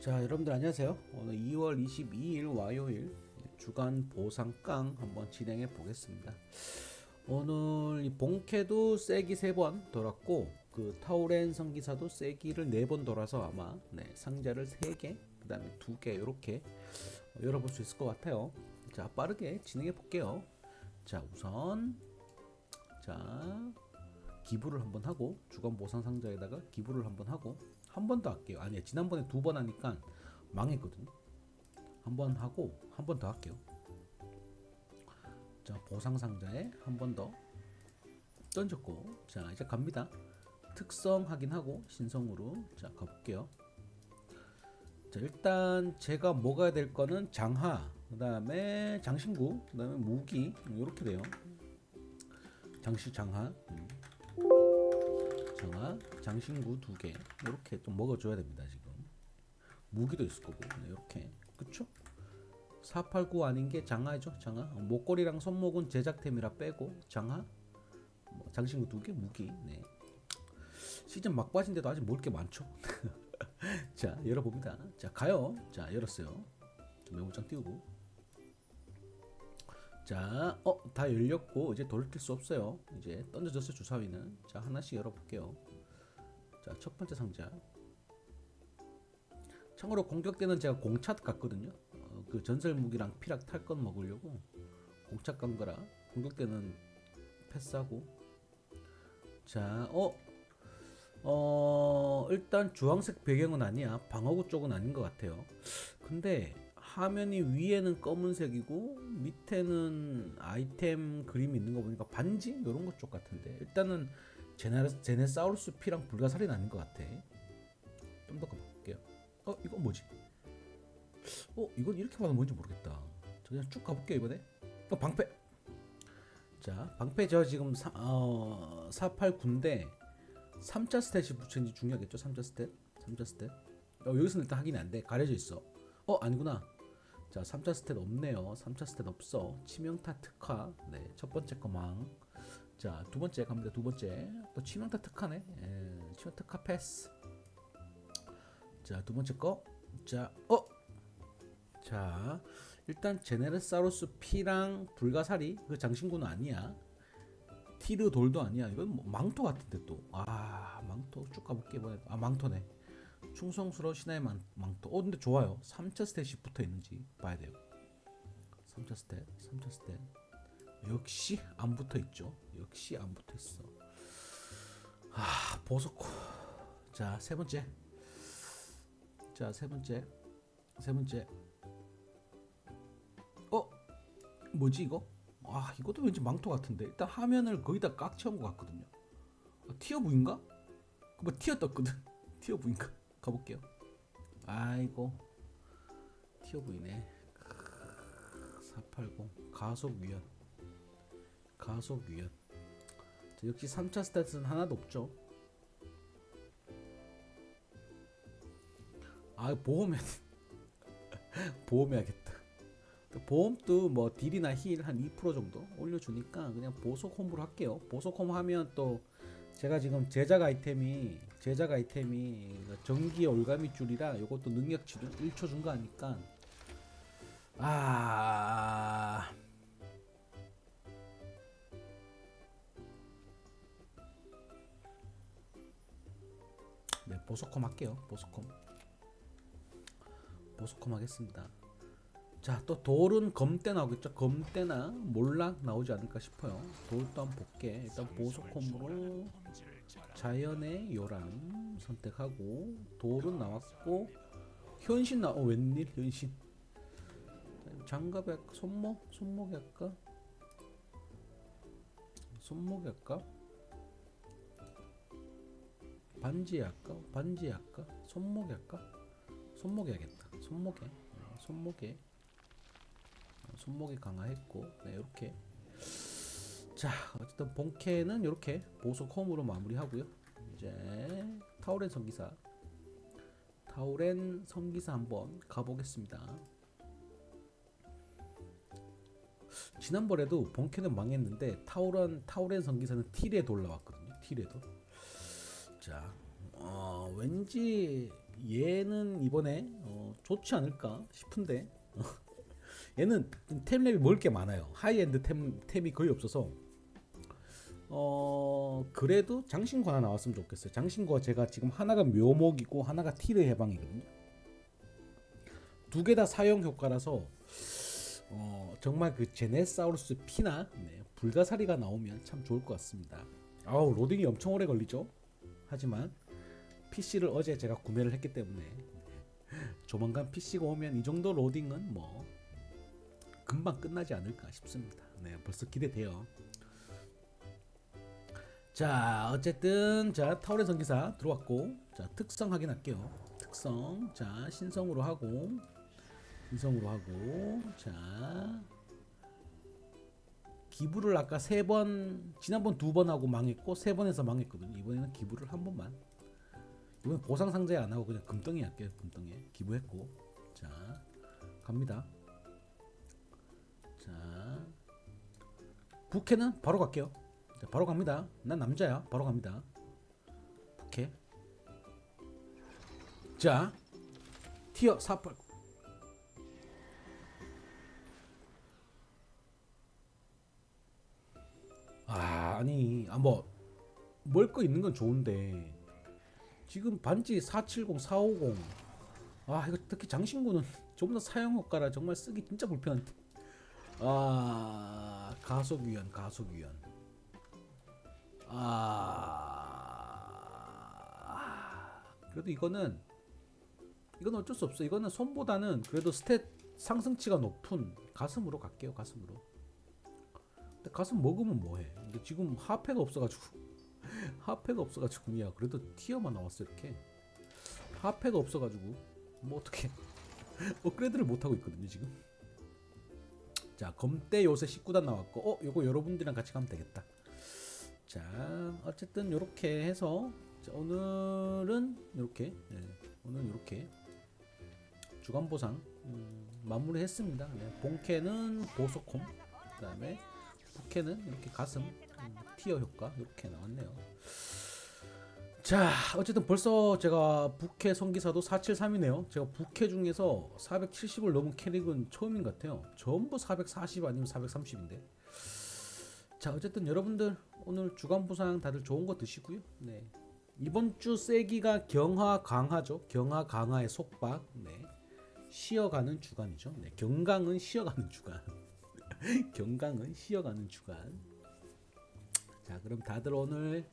자 여러분들 안녕하세요. 오늘 2월 22일 화요일 주간 보상깡 한번 진행해 보겠습니다. 오늘 이 본캐도 세기 3번 돌았고 그 타우렌 성기사도 세기를 4번 돌아서 아마 네, 상자를 3개 그 다음에 2개 이렇게 열어볼 수 있을 것 같아요. 자 빠르게 진행해 볼게요. 자 우선 자 기부를 한번 하고 주간 보상 상자에다가 기부를 한번 하고 한 번 더 할게요. 아니야 지난번에 두 번 하니까 망했거든요. 한 번 하고 한 번 더 할게요. 자 보상 상자에 한 번 더 던졌고 자 이제 갑니다. 특성 확인하고 신성으로 자 가볼게요. 자 일단 제가 먹어야 될 거는 장하 그 다음에 장신구 그 다음에 무기 이렇게 돼요. 장시 장하 음. 장하, 장신구 두 개. 이렇게 좀 먹어줘야 됩니다 지금. 무기도 있을 거고 이렇게. 그쵸? 489 아닌 게 장하죠 장하? 어, 목걸이랑 손목은 제작템이라 빼고 장하? 뭐 장신구 두 개 무기 네. 시즌 막바지인데도 아직 먹을 게 많죠? 자 열어봅니다. 자 가요. 자 열었어요. 자, 메모장 띄우고 자, 어, 다 열렸고 이제 돌릴 수 없어요. 이제 던져졌어요 주사위는. 자, 하나씩 열어볼게요. 자, 첫 번째 상자. 참고로 공격대는 제가 공차 갔거든요. 어, 그 전설 무기랑 피락 탈건 먹으려고 공차 간 거라 공격대는 패스하고. 자, 어, 어, 일단 주황색 배경은 아니야. 방어구 쪽은 아닌 것 같아요. 근데 화면이 위에는 검은색이고 밑에는 아이템 그림이 있는 거 보니까 반지? 이런 것 쪽 같은데. 일단은 제네, 제네사우루스 피랑 불가사리는 것 같아. 좀더 가볼게요. 어 이건 뭐지? 어 이건 이렇게 봐도 뭔지 모르겠다. 저 그냥 쭉 가볼게요 이번에. 어 방패! 자 방패 저 지금 사, 어, 489인데 3차 스탯이 붙여있는지 중요하겠죠 3차 스탯? 3차 스탯? 어, 여기서는 일단 확인이 안 돼. 가려져 있어. 어 아니구나 자 3차 스탯 없네요. 3차 스탯 없어. 치명타 특화. 네 첫 번째 거망 자 두 번째 갑니다. 두 번째. 또 치명타 특화네. 예, 치명 특화 패스. 자 두 번째 거 자 어? 자 일단 제네르사우루스 피랑 불가사리. 그 장신구는 아니야. 티르 돌도 아니야. 이건 뭐 망토 같은데 또 아 망토 쭉 가볼게 이번에 아 망토네 충성스러운 신화의 망, 망토. 어 근데 좋아요. 3차 스탯이 붙어 있는지 봐야 돼요. 3차 스탯, 3차 스탯. 역시 안 붙어 있죠. 역시 안 붙어 있어. 아 보석코. 자세 번째. 자세 번째. 세 번째. 어 뭐지 이거? 아 이것도 왠지 망토 같은데 일단 화면을 거의 다꽉 채운 것 같거든요. 아, 티어 부인가? 그뭐 티어 떴거든. 티어 부인가? 가볼게요. 아이고 티어 보이네. 480 가속 위연 가속 위연 자, 역시 3차 스탯은 하나도 없죠. 아 보험해 보험 해야겠다. 보험도 뭐 딜이나 힐 한 2% 정도 올려주니까 그냥 보석 홈으로 할게요. 보석 홈 하면 또 제가 지금 제작 아이템이 제작 아이템이 전기 올가미 줄이라 이것도 능력 치료 1초 중과하니까 아 네, 보석컴 할게요. 보석컴. 보석컴 하겠습니다. 자, 또 돌은 검대 나오겠죠? 검대나 몰락 나오지 않을까 싶어요. 돌도 한번 볼게. 일단 보석컴으로 자연의 요람 선택하고 돌은 나왔고 현신 나. 어 웬일 현신. 장갑에? 손목 손목에 할까? 손목에 할까? 반지에 할까? 반지에 할까? 손목에 할까? 손목에 하겠다. 손목에. 네, 손목에. 손목이 강화했고 네, 이렇게. 자 어쨌든 본캐는 이렇게 보석 홈으로 마무리하고요. 이제 타우렌 성기사. 타우렌 성기사 한번 가보겠습니다. 지난번에도 본캐는 망했는데 타우렌 타우렌 성기사는 틸에 돌라왔거든요 틸에 돌자 어, 왠지 얘는 이번에 어, 좋지 않을까 싶은데 얘는 템랩이 먹을 게 많아요. 하이엔드 템, 템이 거의 없어서 어 그래도 장신구 하나 나왔으면 좋겠어요. 장신구가 제가 지금 하나가 묘목이고 하나가 티르 해방이거든요. 두 개 다 사용 효과라서 어 정말 그 제네사우루스 피나 네, 불가사리가 나오면 참 좋을 것 같습니다. 아우 로딩이 엄청 오래 걸리죠. 하지만 PC를 어제 제가 구매를 했기 때문에 조만간 PC가 오면 이 정도 로딩은 뭐 금방 끝나지 않을까 싶습니다. 네, 벌써 기대돼요. 자, 어쨌든 자 타월의 전기사 들어왔고 자 특성 확인할게요. 특성 자 신성으로 하고 신성으로 하고 자 기부를 아까 세 번 지난번 두 번 하고 망했고 세 번에서 망했거든요. 이번에는 기부를 한 번만 이번 보상 상자에 안 하고 그냥 금덩이 할게요. 금덩이 기부했고 자 갑니다. 부캐는 바로 갈게요. 자, 바로 갑니다. 난 남자야. 바로 갑니다. 부캐. 자 티어 48아 아니 아뭐뭘 거 있는 건 좋은데 지금 반지 470, 450. 아 이거 특히 장신구는 전부 다 사용 효과라 정말 쓰기 진짜 불편한데. 아 가속 위원, 가속 위원. 아 그래도 이거는 이건 어쩔 수 없어. 이거는 손보다는 그래도 스탯 상승치가 높은 가슴으로 갈게요. 가슴으로. 근데 가슴 먹으면 뭐해? 근데 지금 하패가 없어가지고 하패가 없어가지고 야 그래도 티어만 나왔어 이렇게 하패가 없어가지고 뭐 어떻게 업그레이드를 못 하고 있거든요 지금. 자 검대 요새 19단 나왔고 어 요거 여러분들이랑 같이 가면 되겠다. 자 어쨌든 요렇게 해서 자, 오늘은 요렇게 네, 오늘 요렇게 주간 보상 음, 마무리했습니다. 네, 본캐는 보석콤 그다음에 부캐는 이렇게 가슴 음, 티어 효과 이렇게 나왔네요. 자 어쨌든 벌써 제가 부캐 성기사도 473이네요. 제가 부캐 중에서 470을 넘은 캐릭은 처음인 것 같아요. 전부 440 아니면 430인데. 자 어쨌든 여러분들 오늘 주간 보상 다들 좋은 거 드시고요. 네. 이번 주 세기가 경화 강화죠. 경화 강화의 속박. 네. 쉬어가는 주간이죠. 네. 경강은 쉬어가는 주간. 경강은 쉬어가는 주간. 자, 그럼 다들 오늘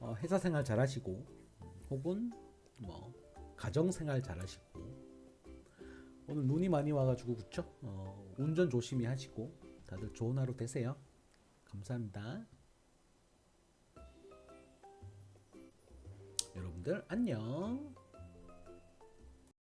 어, 회사 생활 잘 하시고 음, 혹은 뭐 가정 생활 잘 하시고 오늘 눈이 많이 와가지고 그쵸? 어, 운전 조심히 하시고 다들 좋은 하루 되세요. 감사합니다. 여러분들 안녕.